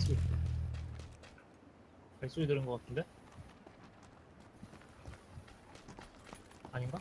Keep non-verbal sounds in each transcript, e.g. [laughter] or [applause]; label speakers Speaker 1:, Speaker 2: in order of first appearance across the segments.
Speaker 1: 발소리. 발소리 들은 것 같은데? 아닌가?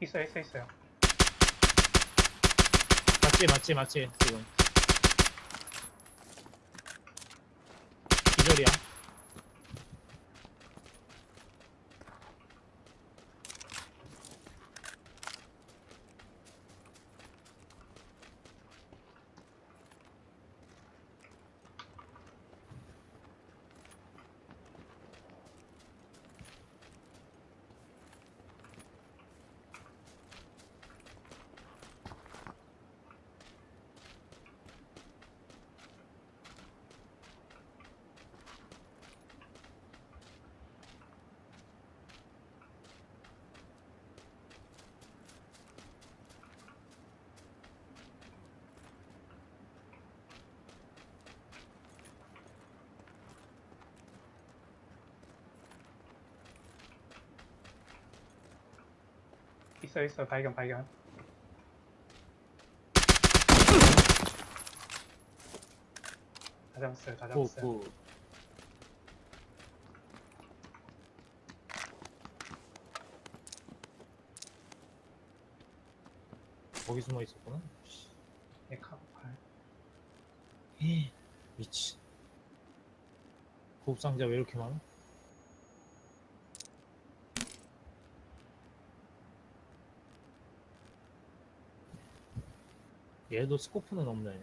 Speaker 2: 있어요, 있어, 있어요.
Speaker 1: 맞지, 맞지, 맞지, 지금. 기절이야.
Speaker 2: 있어요, 있어요. 발견, 발견. 다 잡았어요, 다
Speaker 1: 구,
Speaker 2: 잡았어요.
Speaker 1: 구. 거기 숨어 있었구나.
Speaker 2: 예, 카, 발.
Speaker 1: 미친. 고급 상자 왜 이렇게 많아? 얘도 스코프는 없네.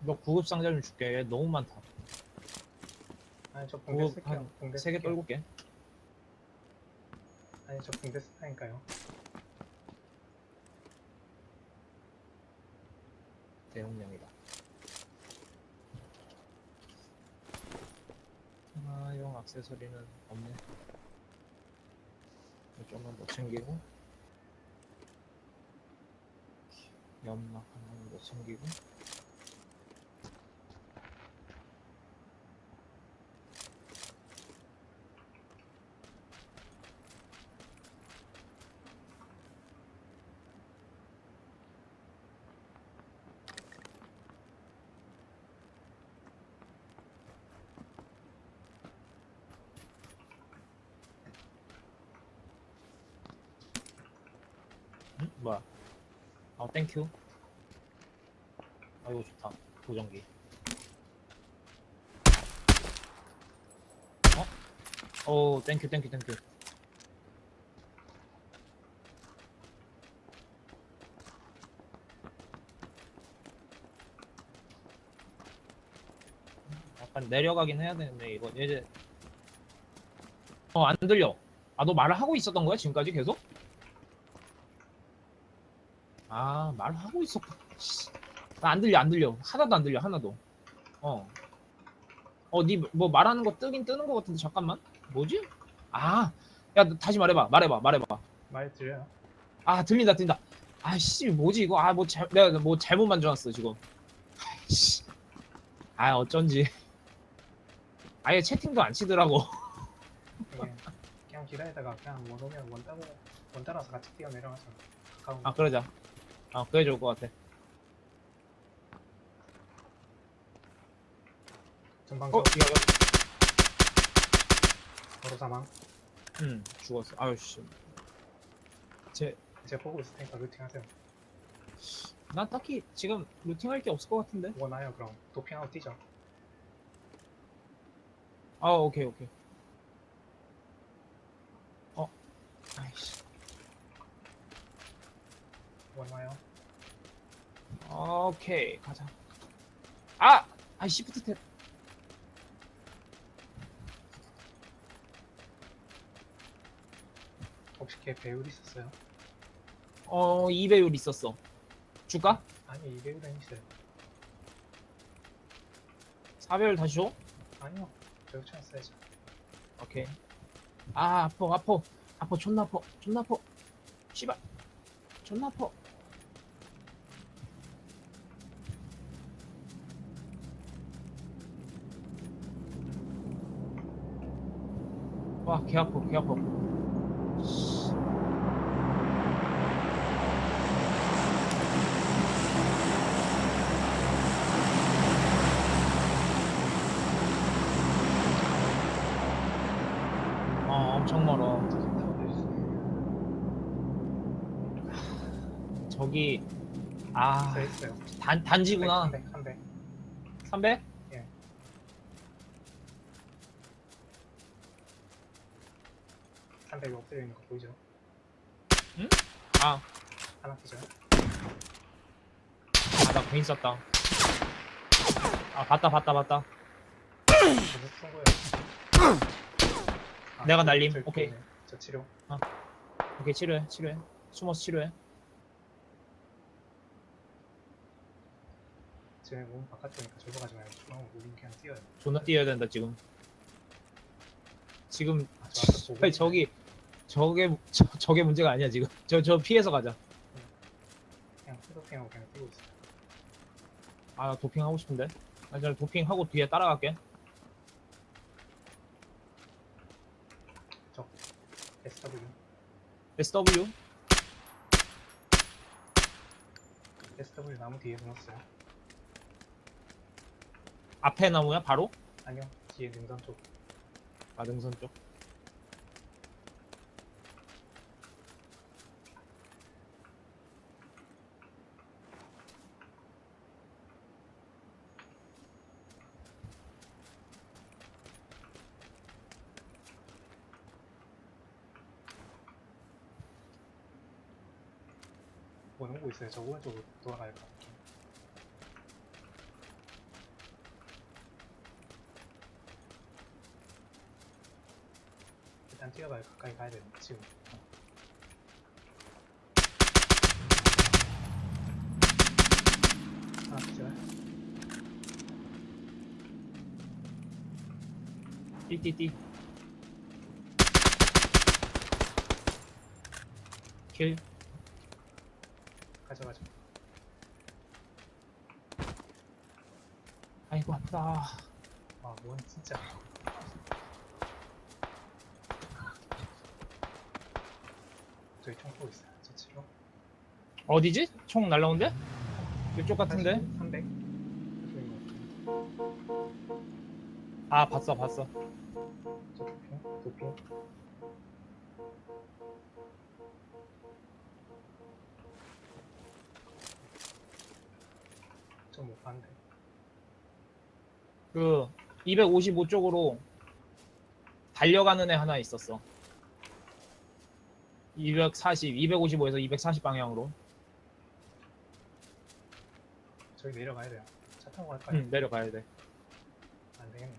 Speaker 1: 너 구급 상자 좀 줄게. 얘 너무 많다.
Speaker 2: 아니, 저 붕대
Speaker 1: 구급
Speaker 2: 쓸게요.
Speaker 1: 한
Speaker 2: 붕대
Speaker 1: 세개
Speaker 2: 쓸게요.
Speaker 1: 떨굴게.
Speaker 2: 아니, 저 붕대 쓸다니까요.
Speaker 1: 대용량이다. 하나용 액세서리는 없네. 좀만 더 챙기고 연막 하나는 더 챙기고 응? 뭐야? 아 땡큐. 아 이거 좋다. 보정기. 어? 오 땡큐 땡큐 땡큐. 약간 내려가긴 해야 되는데 이거 이제 어 안 들려. 아 너 말을 하고 있었던 거야 지금까지 계속? 아 말을 하고 있었구나. 나 안 들려 안 들려 하나도 안 들려 하나도. 어. 어니 뭐 말하는 거 뜨긴 뜨는 거 같은데 잠깐만 뭐지? 아. 야너 다시 말해봐 말해봐 말해봐.
Speaker 2: 말 들려요?
Speaker 1: 아 들린다 들린다. 아씨 뭐지 이거 아뭐잘 내가 뭐 잘못 만들어놨어 지금. 아이씨. 아 어쩐지. 아예 채팅도 안 치더라고.
Speaker 2: 이게 그냥 기다리다가 그냥 원 오면 원 따고 원 따라서 같이 뛰어 내려가서 가까운
Speaker 1: 아 그러자. 아 그게 좋을 것 같아.
Speaker 2: 전방 어적 바로 사망
Speaker 1: 응 죽었어. 아유씨. 제
Speaker 2: 제가 보고 있을 테니까 루팅하세요
Speaker 1: 난 딱히 지금 루팅할 게 없을 것 같은데.
Speaker 2: 원하요 그럼 도핑하고 뛰죠
Speaker 1: 아 오케이 오케이. 어 아이씨.
Speaker 2: 원하요
Speaker 1: 오케이 가자. 아! 아 시프트 탭.
Speaker 2: 혹시 걔 배율 있었어요?
Speaker 1: 어 2배율 있었어. 줄까?
Speaker 2: 아니 이 배율은 있어요
Speaker 1: 4배율 다시 줘?
Speaker 2: 아니요 저기 찾았어야죠
Speaker 1: 오케이. 아 아파 아파 아파 존나 아파 존나 아파. 씨발 존나 아파. 와, 개 아파, 개 아파. 어, 엄청 멀어. 저기, 아,
Speaker 2: 있어요, 있어요.
Speaker 1: 단, 단지구나.
Speaker 2: 한 대, 한 대.
Speaker 1: 300?
Speaker 2: 한 대가 엎드려 있는 거 보이죠?
Speaker 1: 아,
Speaker 2: 하나 기절.
Speaker 1: 아, 나 괜히 썼다. 아, 봤다, 봤다, 봤다.
Speaker 2: 무슨 쏜 거예요? 아,
Speaker 1: 내가 날림.
Speaker 2: 저기
Speaker 1: 오케이.
Speaker 2: 보이네. 저 치료.
Speaker 1: 오케이, 치료해, 치료해. 숨어서 치료해.
Speaker 2: 쟤네 몸 바깥이니까 저거 가지 말고 중앙으로 우린 그냥 뛰어요.
Speaker 1: 존나 뛰어야 된다, 지금. 지금,
Speaker 2: 아, 저 보고 [laughs]
Speaker 1: 아니, 저기, 저게, 저, 저게 문제가 아니야, 지금. 저, 저 피해서 가자.
Speaker 2: 그냥 후도핑하고 그냥 뛰고 있어요.
Speaker 1: 아, 나 도핑 하고 싶은데. 아, 저 도핑 하고 뒤에 따라갈게.
Speaker 2: SW.
Speaker 1: SW?
Speaker 2: SW 나무 뒤에 숨었어요.
Speaker 1: 앞에 나무야, 바로?
Speaker 2: 아니요, 뒤에 능선 쪽.
Speaker 1: 아, 능선 쪽.
Speaker 2: 뭐 오는 거 있어요. 저 오른쪽으로 돌아가야 것 같아요. 일단 뛰어가요. 가까이 가야 돼요. 지금.
Speaker 1: 띠띠띠. 킬.
Speaker 2: 가져가죠.
Speaker 1: 아 이고, 아프다.
Speaker 2: 와, 뭔 진짜. 저기 총 쏘고 있어요. 저 치료.
Speaker 1: 어디지? 총 날라온데? 이쪽 같은데?
Speaker 2: 300.
Speaker 1: 아, 봤어, 봤어.
Speaker 2: 저 도핑, 도핑. 좀못 봤는데.
Speaker 1: 그, 255쪽으로 달려가는 애 하나 있었어. 240, 255에서 240 방향으로.
Speaker 2: 저기 내려가야 돼요. 차 타고 갈까요?
Speaker 1: 응, 내려가야 돼.
Speaker 2: 안 되겠네.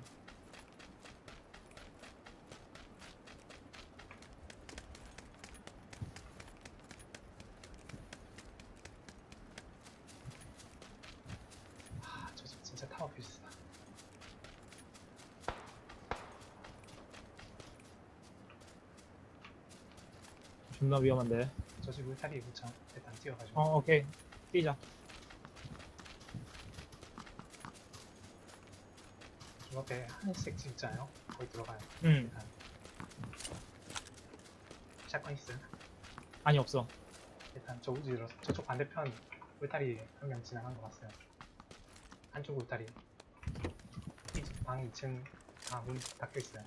Speaker 2: 아, 저 집 진짜 타워 필수다.
Speaker 1: 존나 위험한데.
Speaker 2: 저집 울타리 무창 일단 뛰어가지고.
Speaker 1: 어, 오케이. 뛰자.
Speaker 2: 저 앞에 하늘색 집 있잖아요. 거기 들어가요.
Speaker 1: 응.
Speaker 2: 일단. 샷건 있어요.
Speaker 1: 아니, 없어.
Speaker 2: 일단 저 우지로 저쪽 반대편 울타리 한 명 지나간 거 봤어요. 한쪽 울타리. 이쪽 방 2층 다문 닫혀 있어요.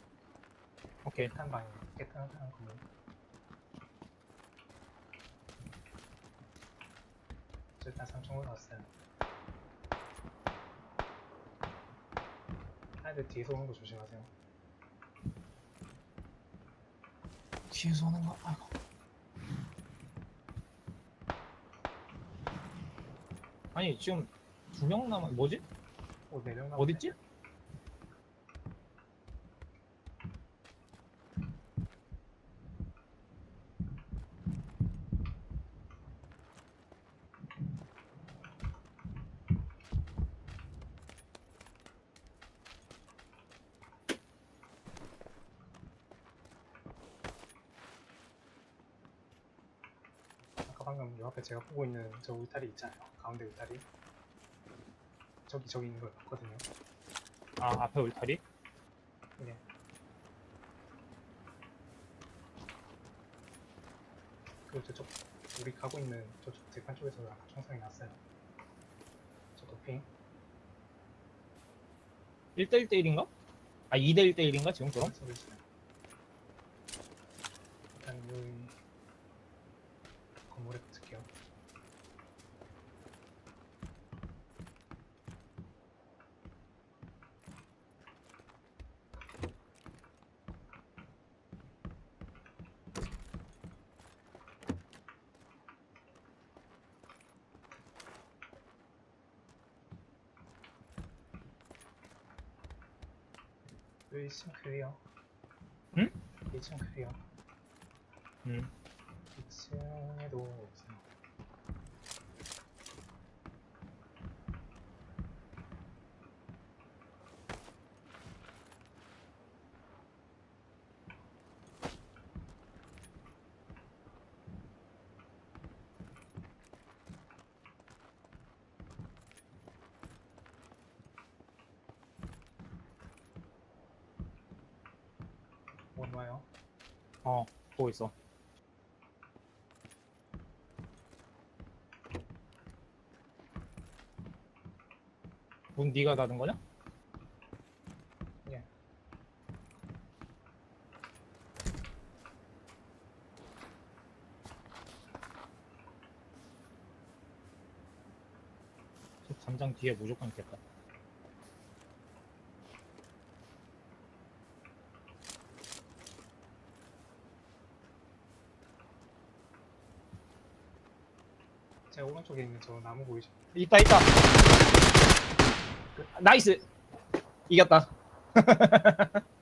Speaker 1: 오케이.
Speaker 2: 깨끗한 방이 깨끗한 건물. 일단 3층 올라왔어요. 하여튼 뒤에서 오는 거 조심하세요.
Speaker 1: 뒤에서 오는 거, 아이고. 아니, 지금 두 명 남았, 뭐지?
Speaker 2: 오, 4명 남았네.
Speaker 1: 어딨지?
Speaker 2: 방금 요 앞에 제가 보고 있는 저 울타리 있잖아요. 가운데 울타리. 저기 저기 있는 걸 봤거든요.
Speaker 1: 아 앞에 울타리?
Speaker 2: 네. 그리고 저쪽 우리 가고 있는 저쪽 대판 쪽에서 아까 총상이 났어요. 저 도핑.
Speaker 1: 1대1대1인가? 아 2대1대1인가 지금 그럼?
Speaker 2: 네, 일단 여기 여기 1층 클리어.
Speaker 1: 응?
Speaker 2: 1층 클리어.
Speaker 1: 음.
Speaker 2: 2층에도 와요.
Speaker 1: 어 보고 있어 문 네가 닫은 거냐?
Speaker 2: 예.
Speaker 1: 저 담장 뒤에 무조건 있겠다
Speaker 2: 오른쪽에 있는 저 나무 보이죠?
Speaker 1: 있다 있다. 나이스. 이겼다 [laughs]